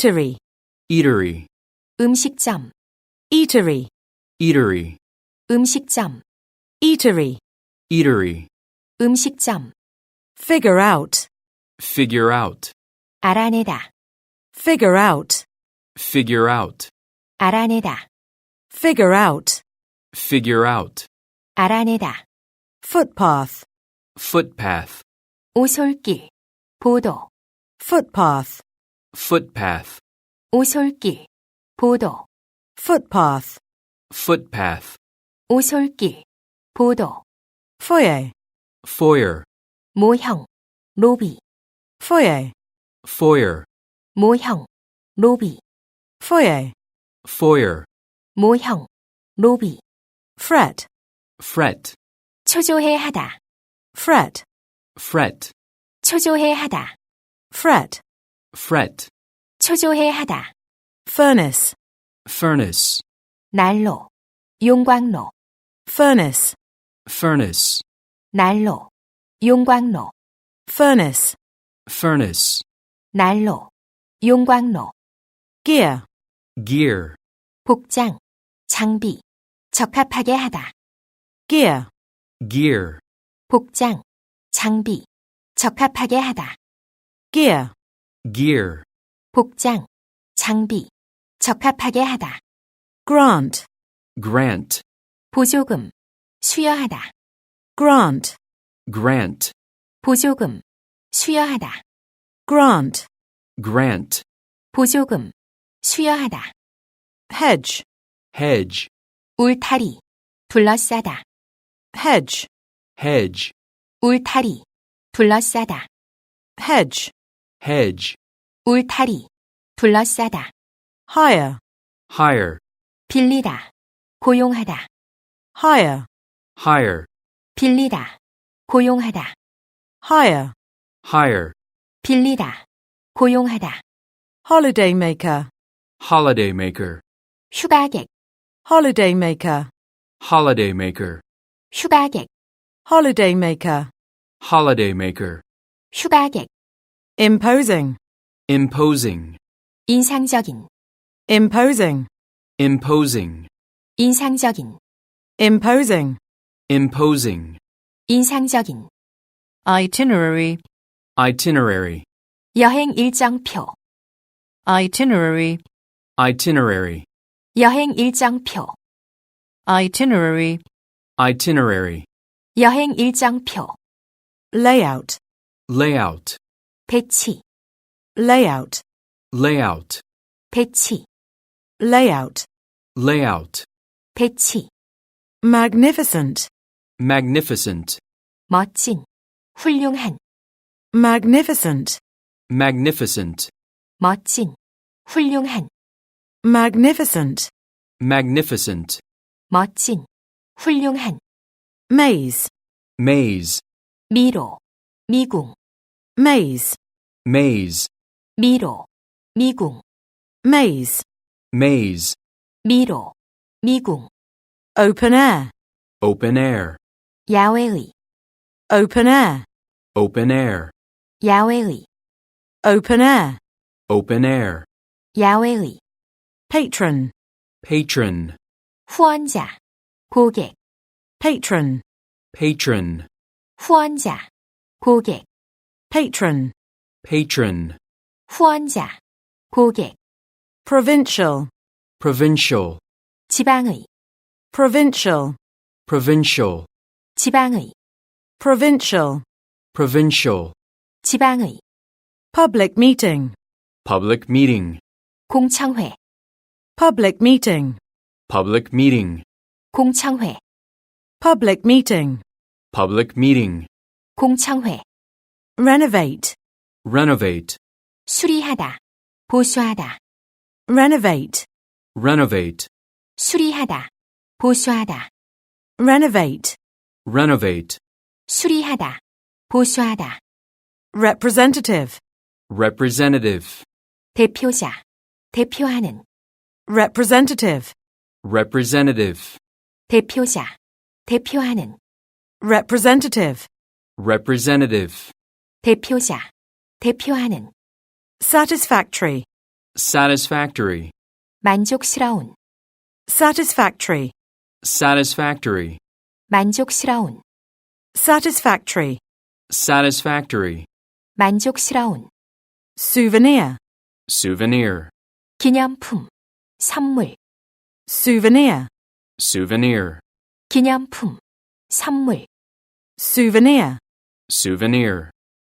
eatery, eatery, 음식점, eatery, eatery, 음식점, eatery, eatery, 음식점, figure out, figure out, 알아내다, figure out, figure out, 알아내다, figure out, figure out, 알아내다, footpath, footpath, 오솔길, 보도, footpath, footpath, 오솔길, 보도, footpath, footpath, 오솔길, 보도, foyer, foyer, 모형, 로비, foyer, foyer, 모형, 로비, foyer, foyer, 모형, 로비, fret, fret, 초조해 하다, fret, fret, 초조해 하다, fret, fret, 초조해 하다, furnace, furnace, 난로, 용광로, furnace, furnace, 난로, 용광로, furnace, furnace, 난로, 용광로, gear, gear, 복장, 장비, 적합하게 하다, gear, gear, 복장, 장비, 적합하게 하다, gear, gear, 복장, 장비, 적합하게 하다, grant, grant, 보조금, 수여하다, grant, grant, 보조금, 수여하다, grant, grant, 보조금, 수여하다, hedge, hedge, 울타리, 둘러싸다, hedge, hedge, 울타리, 둘러싸다, hedge, hedge, 울타리, 둘러싸다, hire, hire, 빌리다, 고용하다, hire, hire, 빌리다, 고용하다, hire, hire, 빌리다, 고용하다, holiday maker, holiday maker, 휴가객, holiday maker, holiday maker, 휴가객, holiday maker, holiday maker, 휴가객, imposing, imposing, 인상적인, imposing, imposing, 인상적인, imposing, imposing, 인상적인, itinerary, itinerary, 여행 일정표, itinerary, itinerary, 여행 일정표, itinerary, itinerary, 여행 일정표, layout, layout, 배치, layout, layout, 배치, layout, layout, 배치, magnificent, magnificent, 멋진, 훌륭한, magnificent, magnificent, 멋진, 훌륭한, magnificent, magnificent, 멋진, 훌륭한, maze, maze, 미로, 미궁, maze, maze, 미로, 미궁, maze, maze, 미로, 미궁, open air, open air, 야외의, open air, open air, 야외의, open air, open air, 야외의, patron, patron, 후원자, 고객, patron, patron, 후원자, 고객, patron, patron, 후원자, 고객, provincial, provincial, 지방의, provincial, provincial, 지방의, provincial, provincial, 지방의, public meeting, public meeting, 공청회, public meeting, public meeting, 공청회, public meeting, public meeting, 공청회, renovate, renovate, 수리하다, 보수하다, renovate, renovate, 수리하다, 보수하다, renovate, renovate, 수리하다, 보수하다, representative, representative, 대표자, 대표하는, representative, representative, 대표자, 대표하는, representative, representative, 대표자, 대표하는, satisfactory, satisfactory, 만족스러운, satisfactory, satisfactory, 만족스러운, satisfactory, satisfactory, 만족스러운, souvenir, souvenir, 기념품, 선물, souvenir, souvenir, 기념품, 선물, souvenir, souvenir,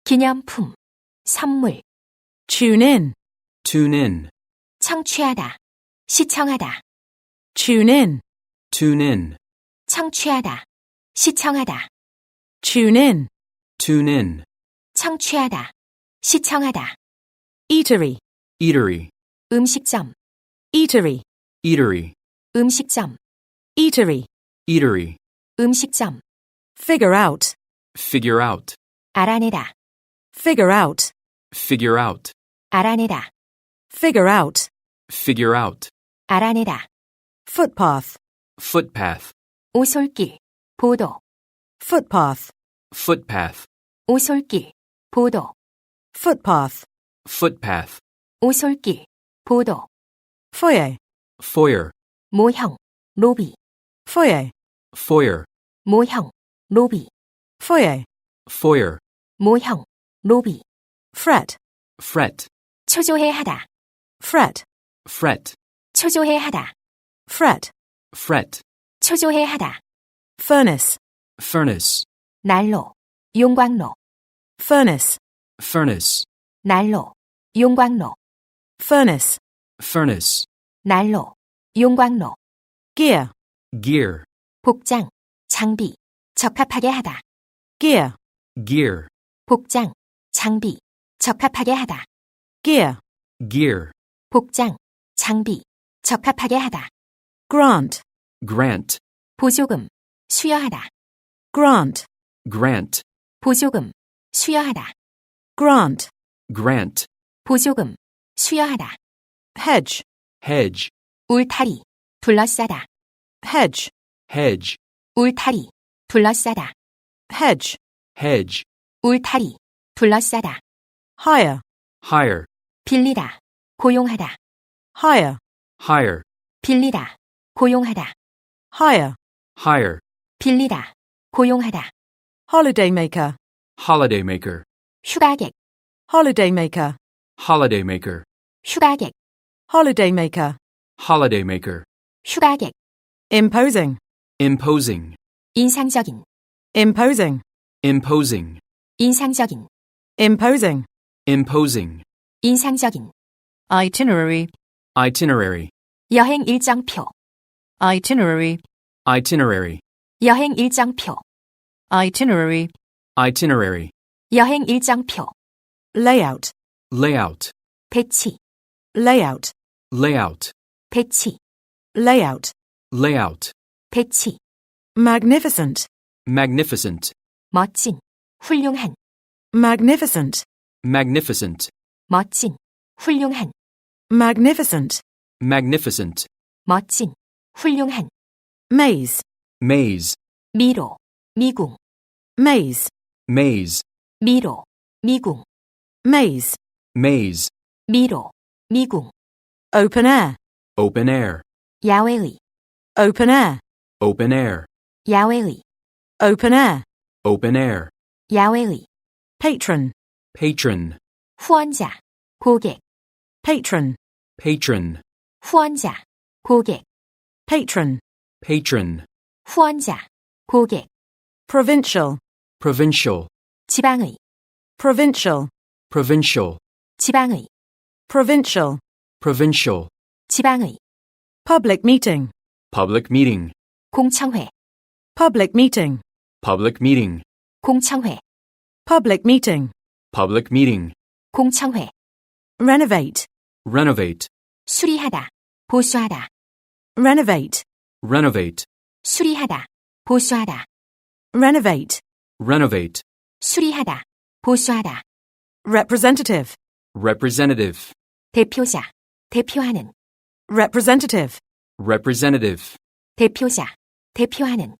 기념품, 선물, tune in, tune in, 청취하다, 시청하다, tune in, tune in, 청취하다, 시청하다, tune in, tune in, 청취하다, 시청하다, eatery, eatery, 음식점, eatery, eatery, 음식점, eatery, eatery, 음식점, figure out, figure out, 알아내다, figure out, figure out, 알아내다, figure out, figure out, 알아내다, footpath, footpath, 오솔길, 보도, footpath, footpath, 오솔길, 보도, footpath, footpath, 오솔길, 보도, foyer, foyer, 모형, 로비, foyer, foyer, 모형, 로비, foyer, foyer, 모형, 로비, fret, fret, 초조해 하다, fret, fret, 초조해 하다, fret, fret, 초조해 하다, furnace, furnace, 난로, 용광로, furnace, furnace, 난로, 용광로, furnace, furnace, 난로, 용광로, gear, gear, 복장, 장비, 적합하게 하다, gear, gear, 복장, 장비, 적합하게 하다, gear, gear, 복장, 장비, 적합하게 하다, grant, grant, 보조금, 수여하다, grant, grant, 보조금, 수여하다, grant, grant, 보조금, 수여하다, hedge, hedge, 울타리, 둘러싸다, hedge, hedge, 울타리, 둘러싸다, hedge, hedge, 울타리, 둘러싸다, hire, hire, 빌리다, 고용하다, hire, hire, 빌리다, 고용하다, hire, hire, 빌리다, 고용하다, holidaymaker, holidaymaker, 휴가객, holidaymaker, holidaymaker, 휴가객, holidaymaker, holidaymaker, 휴가객, imposing, imposing, 인상적인, imposing, imposing, 인상적인, imposing, imposing, 인상적인, itinerary, itinerary, 여행 일정표, itinerary, itinerary, 여행 일정표, itinerary, itinerary, 여행 일정표, layout, layout, 배치, layout, layout, 배치, layout, layout, 배치, magnificent, magnificent, 멋진, 훌륭한, magnificent, magnificent, 멋진, 훌륭한, magnificent, magnificent, 멋진, 훌륭한, maze, maze, 미로, 미궁, maze, maze, 미로, 미궁, maze, maze, 미로, 미궁, open air, open air, 야외의, open air, open air, 야외의, open air, open air, 야외의, patron, patron, 후원자, 고객, patron, patron, 후원자, 고객, patron, patron, 후원자, 고객, provincial, provincial, 지방의, provincial, provincial, 지방의, provincial, provincial, 지방의, public meeting, public meeting, 공청회, public meeting, public meeting, 공청회, public meeting, public meeting, 공청회, renovate, renovate, 수리하다, 보수하다, renovate, renovate, 수리하다, 보수하다, renovate, renovate, 수리하다, 보수하다, representative, representative, 대표자, 대표하는, representative, representative, 대표자, 대표하는,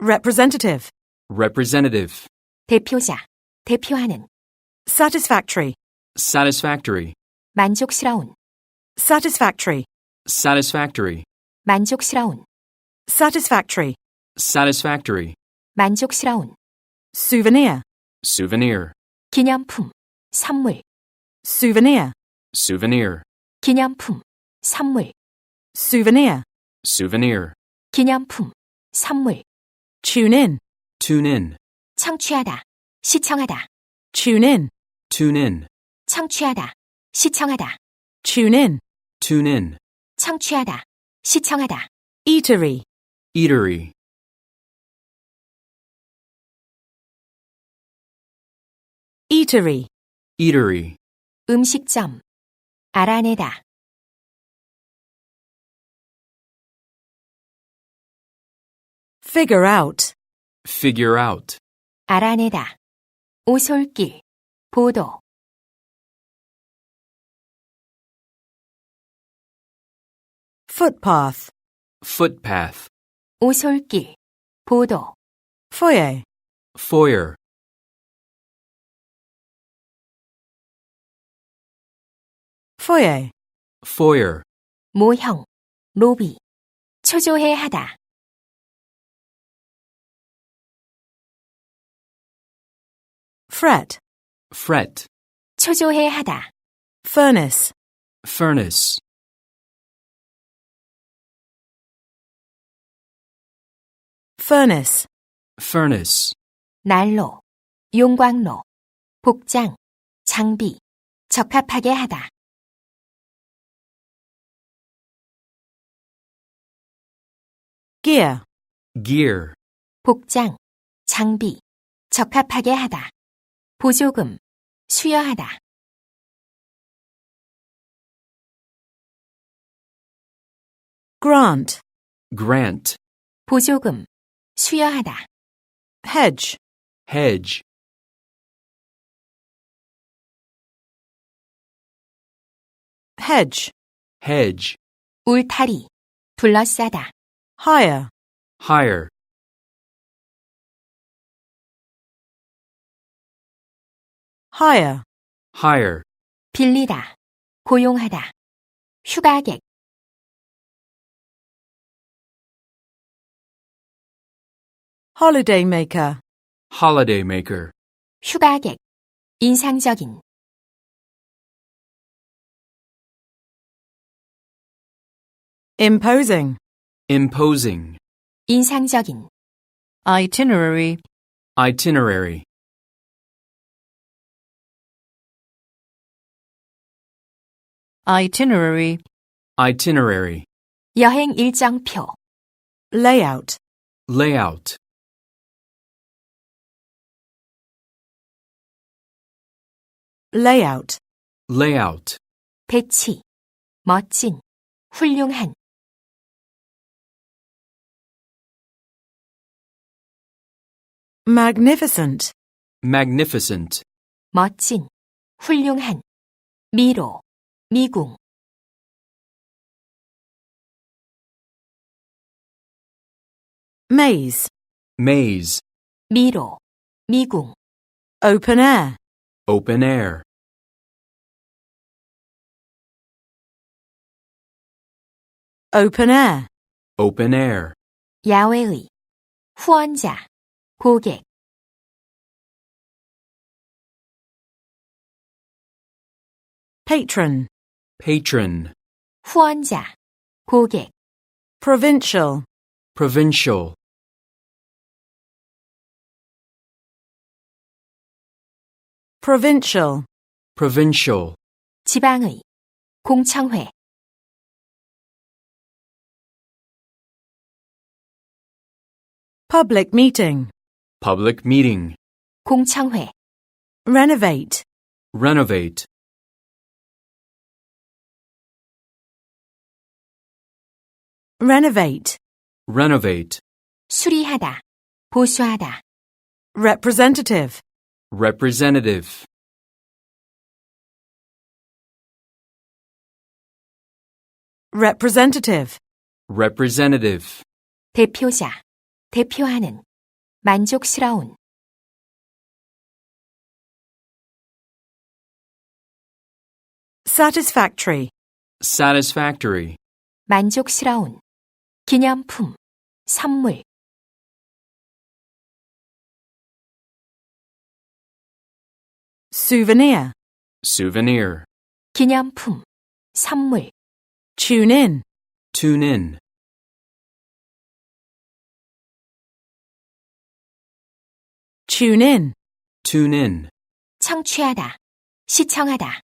representative, representative, 대표자, 대표하는, satisfactory, satisfactory, 만족스러운, satisfactory, satisfactory, 만족스러운, satisfactory, satisfactory, 만족스러운, souvenir, souvenir, 기념품, 선물, souvenir, souvenir, 기념품, 선물, souvenir, souvenir, 기념품, 선물, tune in, tune in, 청취하다, 시청하다, tune in, tune in, 청취하다, 시청하다, tune in, tune in, 청취하다, 시청하다, eatery, eatery, eatery, eatery, 음식점, 알아내다, figure out, figure out, 알아내다, 오솔길, 보도, footpath, footpath, 오솔길, 보도, foyer, foyer, foyer, foyer, 모형, 로비, 초조해 하다, fret, fret, 초조해 하다, furnace, furnace, furnace, furnace, 난로, 용광로, 복장, 장비, 적합하게 하다, gear, gear, 복장, 장비, 적합하게 하다, 보조금, 수여하다, grant, grant, 보조금, 수여하다, hedge, hedge, hedge, hedge, 울타리, 둘러싸다, hire, hire, hire, hire, 빌리다, 고용하다, 휴가객, holidaymaker, holidaymaker, 휴가객, 인상적인, imposing, imposing, 인상적인, itinerary, itinerary, itinerary, itinerary, 여행 일정표, layout, layout, Layout, layout, 배치, 멋진, 훌륭한, magnificent, magnificent, 멋진, 훌륭한, 미로, 미궁, maze, maze, 미로, 미궁, open air, open air, open air, open air, 야외의, 후원자, 고객, patron, patron, 후원자, 고객, provincial, provincial, provincial, provincial, 지방의, 공청회, public meeting, public meeting, 공청회, renovate, renovate, renovate, renovate, 수리하다, 보수하다, representative, representative, representative, representative, 대표자, 대표하는, 만족스러운, satisfactory, satisfactory, 만족스러운, 기념품, 선물, Souvenir. souvenir, 기념품, 선물, Tune in. tune in, Tune in. tune in, 청취하다, 시청하다.